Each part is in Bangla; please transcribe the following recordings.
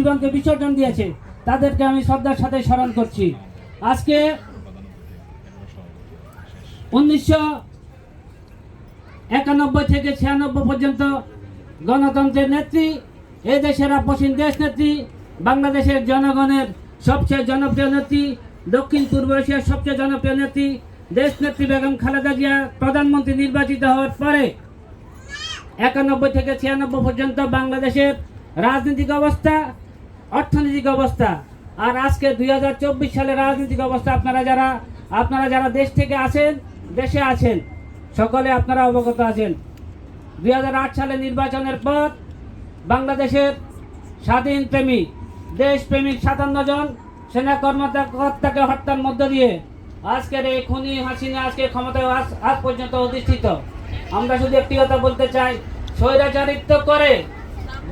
জীবনকে বিসর্জন দিয়েছে, তাদেরকে আমি শ্রদ্ধার সাথে স্মরণ করছি। আজকে উনিশশো একানব্বই থেকে ছিয়ানব্বই পর্যন্ত গণতন্ত্রের নেত্রী, এ দেশের আপসীন দেশ নেত্রী, বাংলাদেশের জনগণের সবচেয়ে জনপ্রিয় নেত্রী, দক্ষিণ পূর্ব এশিয়ার সবচেয়ে জনপ্রিয় নেত্রী, দেশ নেত্রী বেগম খালেদা জিয়া প্রধানমন্ত্রী নির্বাচিত হওয়ার পরে একানব্বই থেকে ছিয়ানব্বই পর্যন্ত বাংলাদেশের রাজনৈতিক অবস্থা অর্থনৈতিক অবস্থা। আর আজকে দুই সালের রাজনৈতিক অবস্থা, আপনারা যারা আপনারা যারা দেশ থেকে আছেন, দেশে আছেন, সকলে আপনারা অবগত আছেন। দুই হাজার আট সালে নির্বাচনের পর বাংলাদেশের স্বাধীন প্রেমী দেশপ্রেমিক সাতান্ন জন সেনা কর্মকর্তাকে হত্যার মধ্য দিয়ে আজকের এই খুনি হাসিনা আজকে ক্ষমতায় আজ আজ পর্যন্ত অধিষ্ঠিত। আমরা শুধু একটি কথা বলতে চাই, স্বৈরাচারিত্ব করে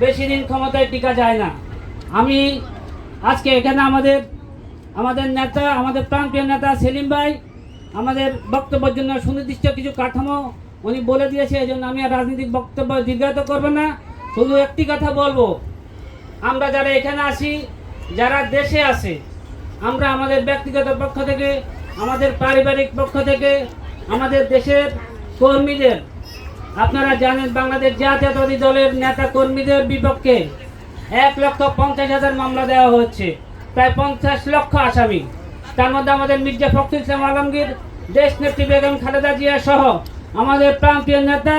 বেশি দিন ক্ষমতায় টিকা যায় না। আমি আজকে এখানে আমাদের আমাদের নেতা, আমাদের প্রান্তীয় নেতা সেলিম ভাই, আমাদের বক্তব্যের জন্য সুনির্দিষ্ট কিছু কাঠামো উনি বলে দিয়েছে এই জন্য আমি আর রাজনৈতিক বক্তব্য দীর্ঘায়িত করব না। শুধু একটি কথা বলব, আমরা যারা এখানে আসি যারা দেশে আসে আমরা আমাদের ব্যক্তিগত পক্ষ থেকে, আমাদের পারিবারিক পক্ষ থেকে, আমাদের দেশের কর্মীদের, আপনারা জানেন বাংলাদেশ জাতীয়তাবাদী দলের নেতা কর্মীদের বিপক্ষে এক লক্ষ পঞ্চাশ হাজার মামলা দেওয়া হচ্ছে। প্রায় পঞ্চাশ লক্ষ আসামি। তার মধ্যে আমাদের মির্জা ফখরুল ইসলাম আলমগীর, দেশ নেত্রী বেগম খালেদা জিয়া সহ আমাদের প্রান্তীয় নেতা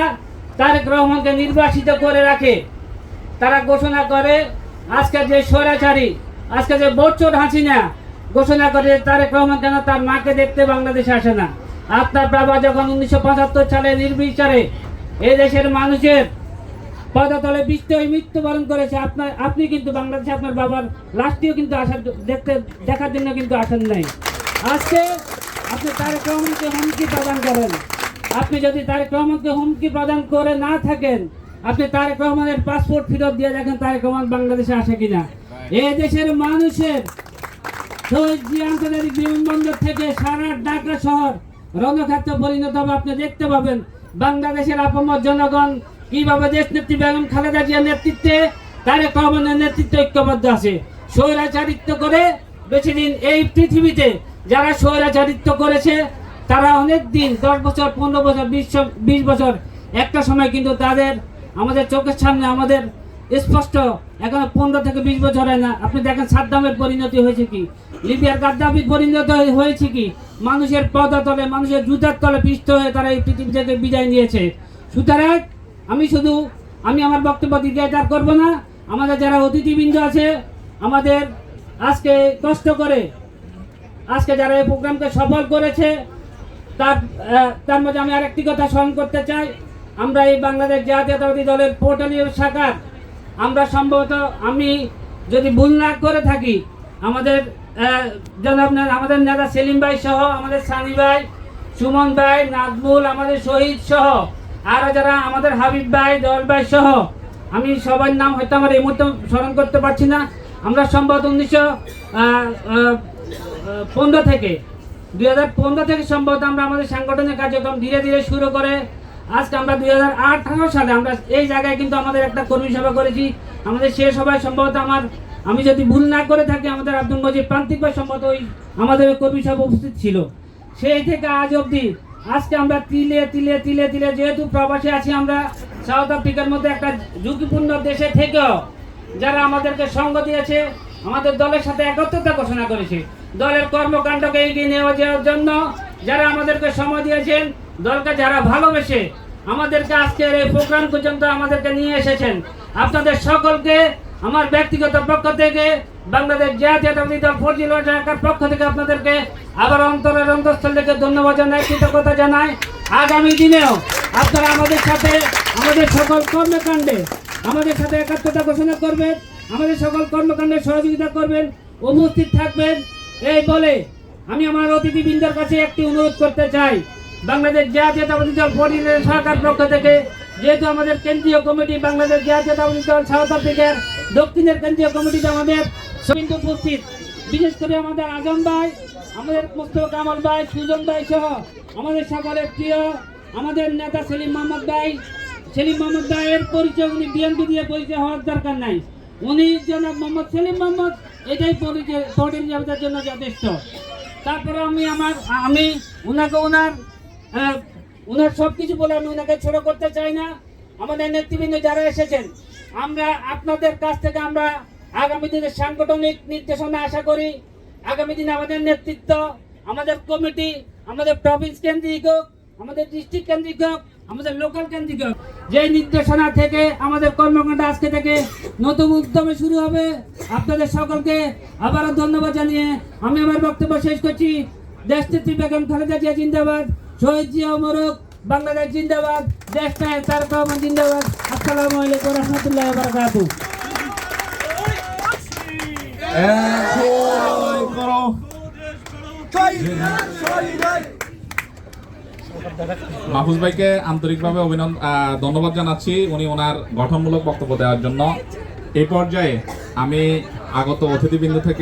তারেক রহমানকে নির্বাসিত করে রাখে। তারা ঘোষণা করে, আজকে যে স্বৈরাচারী, আজকে যে বচ্চর হাসিনা, ঘোষণা করে তারেক রহমান কেন তার মাকে দেখতে বাংলাদেশে আসে না। আপনার বাবা যখন উনিশশো পঁচাত্তর সালে নির্বিচারে এই দেশের মানুষের পদতলে বৃষ্টি হয়ে মৃত্যুবরণ করেছে। আপনার, আপনি কিন্তু বাংলাদেশে আপনার বাবার লাশটিও কিন্তু আসার দেখতে, দেখার জন্য কিন্তু আসেন নাই। আজকে আপনি তারেক রহমানকে হুমকি প্রদান করেন। আপনি যদি তারেক রহমানকে হুমকি প্রদান করে না থাকেন, আপনি তারেক রহমানের পাসপোর্ট ফেরত দিয়ে দেখেন তারেক রহমান বাংলাদেশে আসে কিনা। এ দেশের মানুষের আন্তর্জাতিক বিমানবন্দর থেকে সারা ঢাকা শহর রণক্ষেত্র পরিণত হবে। আপনি দেখতে পাবেন বাংলাদেশের আপমর জনগণ কীভাবে দেশ নেত্রী বেগম খালেদা জিয়ার নেতৃত্বে তারেক রহমানের নেতৃত্বে ঐক্যবদ্ধ আছে। স্বৈরাচারিত্ব করে বেশি দিন এই পৃথিবীতে যারা স্বৈরাচারিত্ব করেছে, তারা অনেক দিন, দশ বছর, পনেরো বছর, বিশ বিশ বছর, একটা সময় কিন্তু তাদের, আমাদের চোখের সামনে আমাদের স্পষ্ট, এখন পনেরো থেকে বিশ বছর হয় না। আপনি দেখেন সাদ্দামের পরিণতি হয়েছে কি? লিবিয়ার গাদ্দাফির পরিণতি হয়ে- হয়েছে কি? মানুষের পদতলে, মানুষের জুতার তলে পিষ্ট হয়ে তারা এই পৃথিবী থেকে বিদায় নিয়েছে। সুতরাং আমি শুধু, আমি আমার বক্তব্য দীর্ঘায়িত করব না। আমাদের যারা অতিথিবৃন্দ আছে, আমাদের আজকে কষ্ট করে, আজকে যারা এই প্রোগ্রামকে সফল করেছে, তার তার মধ্যে আমি আরেকটি কথা স্মরণ করতে চাই। আমরা এই বাংলাদেশ জাতীয়তাবাদী দলের পোর্টালীয় শাখার, আমরা সম্ভবত, আমি যদি ভুল না করে থাকি, আমাদের জনাব আমাদের নেতা সেলিম ভাই সহ, আমাদের সানি ভাই, সুমন ভাই, নাজমুল, আমাদের শহীদ সহ আরও যারা আমাদের হাবিব ভাই দল ভাই সহ, আমি সবার নাম হয়তো আমার এই মুহূর্তে স্মরণ করতে পারছি না। আমরা সম্ভবত উনিশশো পনেরো থেকে, দুই হাজার পনেরো থেকে সম্ভবত আমরা আমাদের সাংগঠনিক কার্যক্রম ধীরে ধীরে শুরু করে, আজকে আমরা দুই হাজার আঠারো সালে আমরা এই জায়গায় কিন্তু আমাদের একটা কর্মী সভা করেছি। আমাদের সে সভায় সম্ভবত আমার, আমি যদি ভুল না করে থাকি, আমাদের আব্দুল মজিদ প্রান্তিক ভাই সম্ভবত ওই আমাদের কর্মী সভা উপস্থিত ছিল। সেই থেকে আজ অবধি আজকে আমরা তিলে তিলে তিলে তিলে যেহেতু প্রবাসী আছি, আমরা সাউথ আফ্রিকার মধ্যে একটা ঝুঁকিপূর্ণ দেশে থেকেও যারা আমাদেরকে সঙ্গ দিয়েছে, আমাদের দলের সাথে একত্রতা ঘোষণা করেছে। দলের কর্মকাণ্ডকে এগিয়ে নেওয়া যাওয়ার জন্য যারা আমাদেরকে সময় দিয়েছেন, দলকে যারা ভালোবেসে আমাদেরকে আজকের এই প্রোগ্রাম পর্যন্ত আমাদেরকে নিয়ে এসেছেন, আপনাদের সকলকে, আমার ব্যক্তিগত পক্ষ থেকে বাংলাদেশ জাতীয়তাবাদী দল ফজিল ঢাকার পক্ষ থেকে আপনাদেরকে আবার অন্তরের অন্তঃস্থল থেকে ধন্যবাদ জানাই, কৃতজ্ঞতা জানাই। আগামী দিনেও আপনারা আমাদের সাথে, আমাদের সকল কর্মকাণ্ডে, আমাদের সাথে একাত্মতা ঘোষণা করবেন, আমাদের সকল কর্মকাণ্ডে সহযোগিতা করবেন, উপস্থিত থাকবেন। এই বলে আমি আমার অতিথিবৃন্দের কাছে একটি অনুরোধ করতে চাই। বাংলাদেশ জাতীয়তাবাদী দল পরিণয় সরকার পক্ষ থেকে, যেহেতু আমাদের কেন্দ্রীয় কমিটি বাংলাদেশ জাতীয়তাবাদী দল সাউথ আফ্রিকার দক্ষিণের কেন্দ্রীয় কমিটিতে আমাদের কিন্তু উপস্থিত, বিশেষ করে আমাদের আজম ভাই, আমাদের মুস্তফা কামাল ভাই, সুজন ভাই সহ আমাদের সকলের প্রিয়, আমাদের নেতা সেলিম মোহাম্মদ ভাই। সেলিম মোহাম্মদ ভাইয়ের পরিচয় উনি বিএনপি দিয়ে পরিচয় হওয়ার দরকার নাই। উনি জনাব মোহাম্মদ সেলিম মোহাম্মদ এটাই পরিচালনার জন্য যথেষ্ট। তারপরে আমি আমার, আমি ওনাকে ওনার ওনার সব কিছু বলে আমি ওনাকে ছোট করতে চাই না। আমাদের নেতৃবৃন্দ যারা এসেছেন, আমরা আপনাদের কাছ থেকে আমরা আগামী দিনে সাংগঠনিক নির্দেশনা আশা করি, আগামী দিনে আমাদের নেতৃত্ব, আমাদের কমিটি, আমাদের প্রভিন্স কেন্দ্রিক হোক, আমাদের ডিস্ট্রিক্ট কেন্দ্রিক হোক, আমাদের লোকাল কেন্দ্রিক হোক যে নির্দেশনা থেকে আমাদের কর্মকাণ্ড আজকে থেকে নতুন উদ্যমে শুরু হবে, আপনাদের সকলকে আবারও ধন্যবাদ জানিয়ে আমি আমার বক্তব্য শেষ করছি। দেশনেত্রী বেগম খালেদা জিয়া জিন্দাবাদ, শহীদ জিয়া মোরক, বাংলাদেশ জিন্দাবাদ, দেশ নায়ক তারক জিন্দাবাদ। আসসালামু আলাইকুম রহমতুল্লাহ বারাকাতুহ মাহফুজ ভাইকে আন্তরিকভাবে অভিনন্দন ধন্যবাদ জানাচ্ছি। উনি ওনার গঠনমূলক বক্তব্য দেওয়ার জন্য। এই পর্যায়ে আমি আগত অতিথিবৃন্দ থেকে